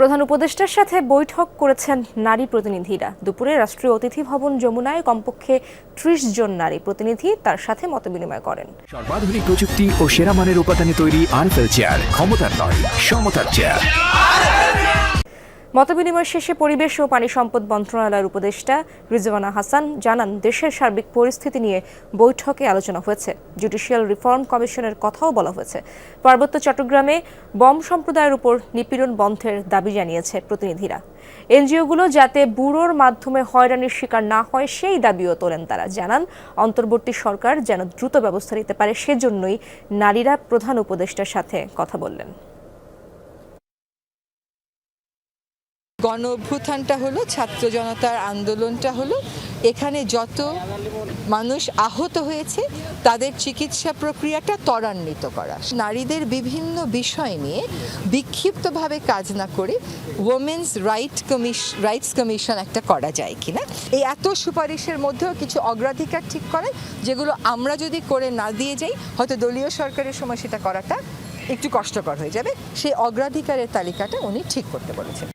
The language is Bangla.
প্রধান উপদেষ্টার সাথে বৈঠক করেছেন নারী প্রতিনিধিরা। দুপুরে রাষ্ট্রীয় অতিথি ভবন যমুনায় কমপক্ষে ত্রিশ জন নারী প্রতিনিধি তার সাথে মতবিনিময় করেন। সর্বাধুনিক প্রযুক্তি ও সেরা মানের উপাদানে তৈরি আনফেল চেয়ার, ক্ষমতার নয়, সমতার চেয়ার। মতবিনিময় শেষে পরিবেশ ও পানি সম্পদ মন্ত্রণালয়ের উপদেষ্টা রিজওয়ানা হাসান জানান, দেশের সার্বিক পরিস্থিতি নিয়ে বৈঠকে আলোচনা হয়েছে। জুডিশিয়াল রিফর্ম কমিশনের কথাও বলা হয়েছে। পার্বত্য চট্টগ্রামে বম সম্প্রদায়ের উপর নিপীড়ন বন্ধের দাবি জানিয়েছে প্রতিনিধিরা। এনজিওগুলো যাতে ব্যুরোর মাধ্যমে হয়রানির শিকার না হয়, সেই দাবিও তোলেন তারা। জানান, অন্তর্বর্তী সরকার যেন দ্রুত ব্যবস্থা নিতে পারে, সেজন্যই নারীরা প্রধান উপদেষ্টার সাথে কথা বললেন। গণ হলো, ছাত্র জনতার আন্দোলনটা হলো। এখানে যত মানুষ আহত হয়েছে, তাদের চিকিৎসা প্রক্রিয়াটা ত্বরান্বিত করা। নারীদের বিভিন্ন বিষয় নিয়ে বিক্ষিপ্তভাবে কাজ না করে ওমেন্স রাইট কমিশ রাইটস কমিশন একটা করা যায় কিনা। এই এত সুপারিশের মধ্যেও কিছু অগ্রাধিকার ঠিক করে যেগুলো আমরা যদি করে না দিয়ে যাই, হয়তো দলীয় সরকারের সময় সেটা করাটা একটু কষ্টকর হয়ে যাবে। সেই অগ্রাধিকারের তালিকাটা উনি ঠিক করতে বলেছেন।